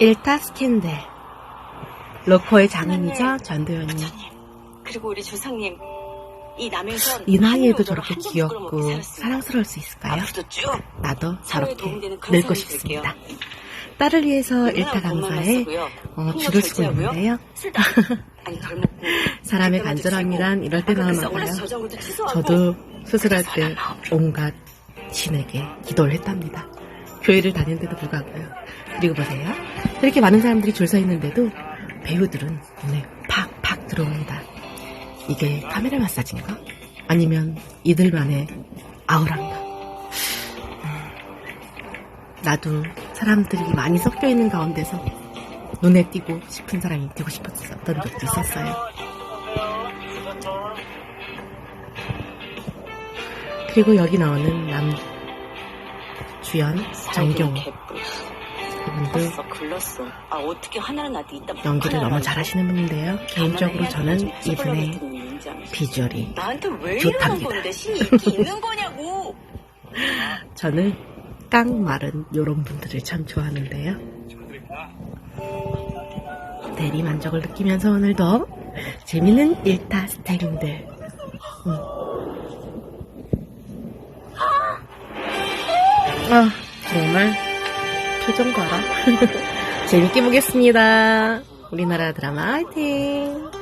일타 스캔들. 로커의 장인이자 전도연이 그리고 우리 조상님 이 남행선 이 나이에도 저렇게 귀엽고. 사랑스러울 수 있을까요? 나도 저렇게 늙고 싶습니다. 딸을 위해서 일타 강사에 어, 줄을 서고 있는데요. 사람의 간절함이란 이럴 때그 나오나 봐요. 저장고도 취소하고 저도 수술할 때 온갖 신에게 기도를 했답니다. 교회를 다니는데도 불구하고요. 그리고 보세요. 이렇게 많은 사람들이 줄 서 있는데도 배우들은 눈에 팍팍 들어옵니다. 이게 카메라 마사지인가? 아니면 이들만의 아우라인가? 음, 나도 사람들이 많이 섞여 있는 가운데서 눈에 띄고 싶은 사람이 되고 싶었던 적도 있었어요. 그리고 여기 나오는 남 주연 정경호 이 분도 글렀어. 아 어떻게 하나는 나한테 이따 연기를 너무 잘하시는 분인데요. 개인적으로 저는 이분의 비주얼이 나한테 왜 좋답니다. 건데? 신이 있는 거냐고! 저는 깡 마른 요런 분들을 참 좋아하는데요. 대리 만족을 느끼면서 오늘도 재밌는 일타 스타일인들. 음. 아 정말 표정 봐라 재밌게 보겠습니다. 우리나라 드라마 화이팅